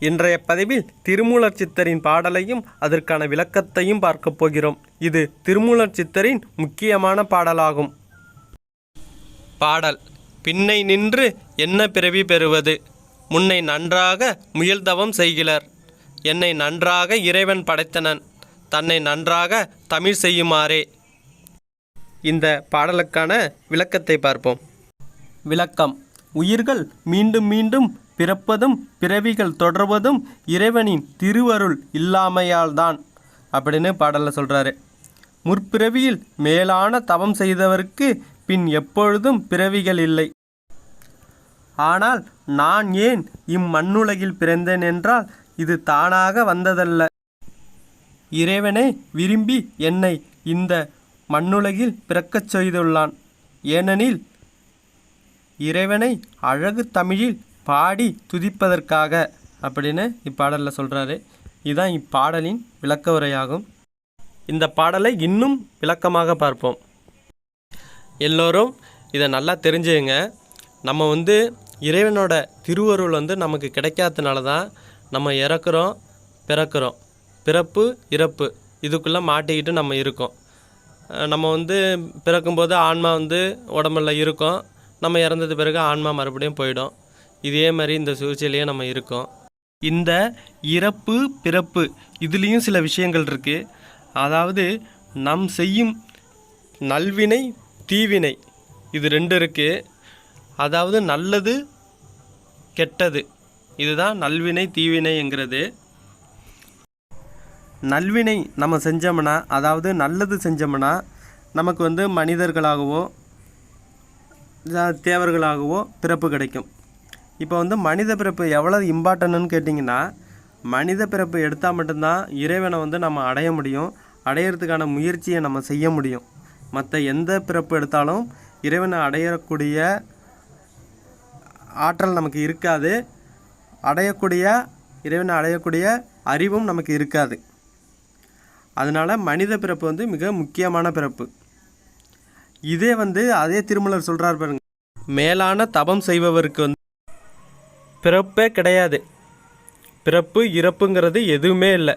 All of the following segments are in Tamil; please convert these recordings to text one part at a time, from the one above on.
இன்றைய பதிவில் திருமூலர் சித்தரின் பாடலையும் அதற்கான விளக்கத்தையும் பார்க்கப் போகிறோம். இது திருமூலர் சித்தரின் முக்கியமான பாடலாகும். பாடல் பின்னை நின்று என்ன பிறவி பெறுவது? முன்னை நன்றாக முயல்தவம் செய்கிறார் என்னை நன்றாக இறைவன் படைத்தனன். தன்னை நன்றாக தமிழ் செய்யுமாறே. இந்த பாடலுக்கான விளக்கத்தை பார்ப்போம். விளக்கம் உயிர்கள் மீண்டும் மீண்டும் பிறப்பதும் பிறவிகள் தொடர்வதும் இறைவனின் திருவருள் இல்லாமையால்தான். அப்படின்னு பாடலில் சொல்கிறாரு முற்பிறவியில் மேலான தவம் செய்தவருக்கு பின் எப்பொழுதும் பிறவிகள் இல்லை. ஆனால் நான் ஏன் இம்மண்ணுலகில் பிறந்தேன் என்றால் இது தானாக வந்ததல்ல. இறைவனை விரும்பி என்னை இந்த மண்ணுலகில் பிறக்கச் செய்துள்ளான். ஏனெனில் இறைவனை அழகு தமிழில் பாடி துதிப்பதற்காக அப்படின்னு இப்பாடலில் சொல்கிறாரு இதுதான் இப்பாடலின் விளக்க உரையாகும். இந்த பாடலை இன்னும் விளக்கமாக பார்ப்போம். எல்லோரும் இதை நல்லா தெரிஞ்சுங்க. நம்ம வந்து இறைவனோட திருவருள் வந்து நமக்கு கிடைக்காதனால தான் நம்ம இறக்குறோம் பிறக்கிறோம். பிறப்பு இறப்பு. இதுக்குள்ளே மாட்டிக்கிட்டு நம்ம இருக்கோம். நம்ம வந்து பிறக்கும்போது ஆன்மா வந்து உடம்புல இருக்கும். நம்ம இறந்தது பிறகு ஆன்மா மறுபடியும் போயிடும். இதே மாதிரி இந்த சூழ்ச்சியிலேயே நம்ம இருக்கோம். இந்த இறப்பு பிறப்பு இதுலேயும் சில விஷயங்கள் இருக்குது அதாவது நம் செய்யும் நல்வினை தீவினை இது ரெண்டு இருக்குது அதாவது நல்லது கெட்டது இதுதான் நல்வினை தீவினைங்கிறது. நல்வினை நம்ம செஞ்சோம்னா அதாவது நல்லது செஞ்சோம்னா நமக்கு வந்து மனிதர்களாகவோ தேவர்களாகவோ பிறப்பு கிடைக்கும். இப்போ வந்து மனித பிறப்பு எவ்வளோ இம்பார்ட்டன்ட்னு கேட்டிங்கன்னா மனித பிறப்பு எடுத்தால் மட்டும்தான் இறைவனை வந்து நம்ம அடைய முடியும் அடையிறதுக்கான முயற்சியை நம்ம செய்ய முடியும். மற்ற எந்த பிறப்பு எடுத்தாலும் இறைவனை அடையக்கூடிய ஆற்றல் நமக்கு இருக்காது. அடையக்கூடிய இறைவனை அடையக்கூடிய அறிவும் நமக்கு இருக்காது. அதனால் மனித பிறப்பு வந்து மிக முக்கியமான பிறப்பு. இதே வந்து அதே திருமலர் சொல்கிறார் பாருங்க மேலான தபம் செய்பவருக்கு வந்து பிறப்பே கிடையாது. பிறப்பு இறப்புங்கிறது எதுவுமே இல்லை.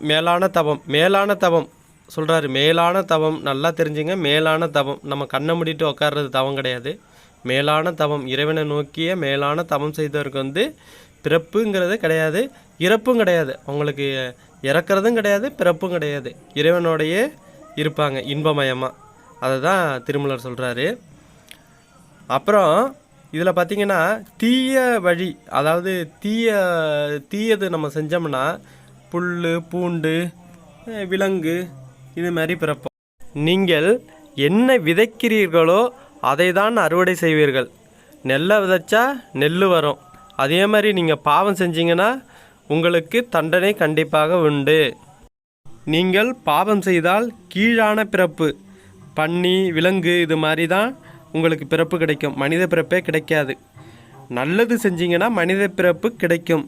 மேலான தவம் மேலான தவம் சொல்கிறாரு மேலான தவம் நல்லா தெரிஞ்சுங்க. மேலான தவம் நம்ம கண்ணை மூடிட்டு உட்கார்றது தவம் கிடையாது. மேலான தவம் இறைவனை நோக்கிய மேலான தவம் செய்தவருக்கு வந்து பிறப்புங்கிறது கிடையாது. இறப்பும் கிடையாது. அவங்களுக்கு இறக்கிறதும் கிடையாது பிறப்பும் கிடையாது. இறைவனோடையே இருப்பாங்க இன்பமயமாக அதை தான் திருமலர் சொல்கிறாரு அப்புறம் இதில் பார்த்தீங்கன்னா தீய வழி அதாவது தீய தீயது நம்ம செஞ்சோம்னா புல் பூண்டு விலங்கு இது மாதிரி பிறப்போம். நீங்கள் என்ன விதைக்கிறீர்களோ அதை தான் அறுவடை செய்வீர்கள். நெல்லை விதைச்சா நெல் வரும். அதே மாதிரி நீங்கள் பாவம் செஞ்சீங்கன்னா உங்களுக்கு தண்டனை கண்டிப்பாக உண்டு. நீங்கள் பாவம் செய்தால் கீழான பிறப்பு பன்னி விலங்கு இது மாதிரி தான் உங்களுக்கு பிறப்பு கிடைக்கும். மனித பிறப்பே கிடைக்காது. நல்லது செஞ்சீங்கன்னா மனித பிறப்பு கிடைக்கும்.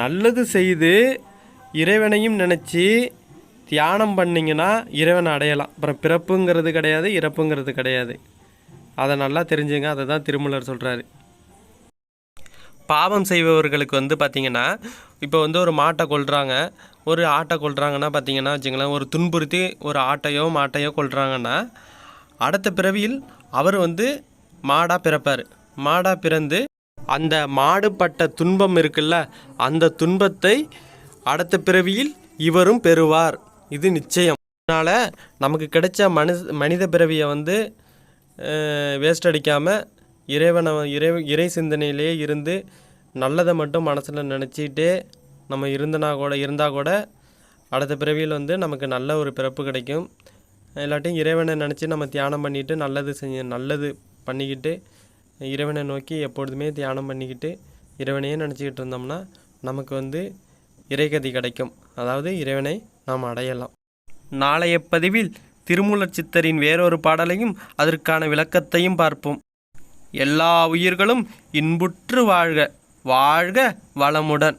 நல்லது செய்து இறைவனையும் நினச்சி தியானம் பண்ணிங்கன்னா இறைவனை அடையலாம். அப்புறம் பிறப்புங்கிறது கிடையாது இறப்புங்கிறது கிடையாது. அதை நல்லா தெரிஞ்சுங்க. அதை தான் திருமலர் சொல்கிறாரு பாவம் செய்பவர்களுக்கு வந்து பார்த்திங்கன்னா இப்போ வந்து ஒரு மாட்டை கொள்கிறாங்க ஒரு ஆட்டை கொள்கிறாங்கன்னா பார்த்தீங்கன்னா வச்சுங்களேன் ஒரு துன்புறுத்தி ஒரு ஆட்டையோ மாட்டையோ கொள்கிறாங்கன்னா அடுத்த பிறவியில் அவர் வந்து மாடாக பிறப்பார். மாடாக பிறந்து அந்த மாடுபட்ட துன்பம் இருக்குல்ல அந்த துன்பத்தை அடுத்த பிறவியில் இவரும் பெறுவார். இது நிச்சயம். அதனால் நமக்கு கிடைச்ச மனு மனித பிறவியை வந்து வேஸ்ட் அடிக்காமல் இறைவனை இறை இறை சிந்தனையிலே இருந்து நல்லதை மட்டும் மனசில் நினச்சிக்கிட்டே நம்ம இருந்தனா கூட இருந்தால் கூட அடுத்த பிறவியில் வந்து நமக்கு நல்ல ஒரு பிறப்பு கிடைக்கும். இல்லாட்டியும் இறைவனை நினச்சி நம்ம தியானம் பண்ணிட்டு நல்லது செஞ்ச நல்லது பண்ணிக்கிட்டு இறைவனை நோக்கி எப்பொழுதுமே தியானம் பண்ணிக்கிட்டு இறைவனையே நினச்சிக்கிட்டு இருந்தோம்னா நமக்கு வந்து இறைகதி கிடைக்கும். அதாவது இறைவனை நாம் அடையலாம். நாளைய பதிவில் திருமூலர் சித்தரின் வேறொரு பாடலையும் அதற்கான விளக்கத்தையும் பார்ப்போம். எல்லா உயிர்களும் இன்புற்று வாழ்க வாழ்க வளமுடன்.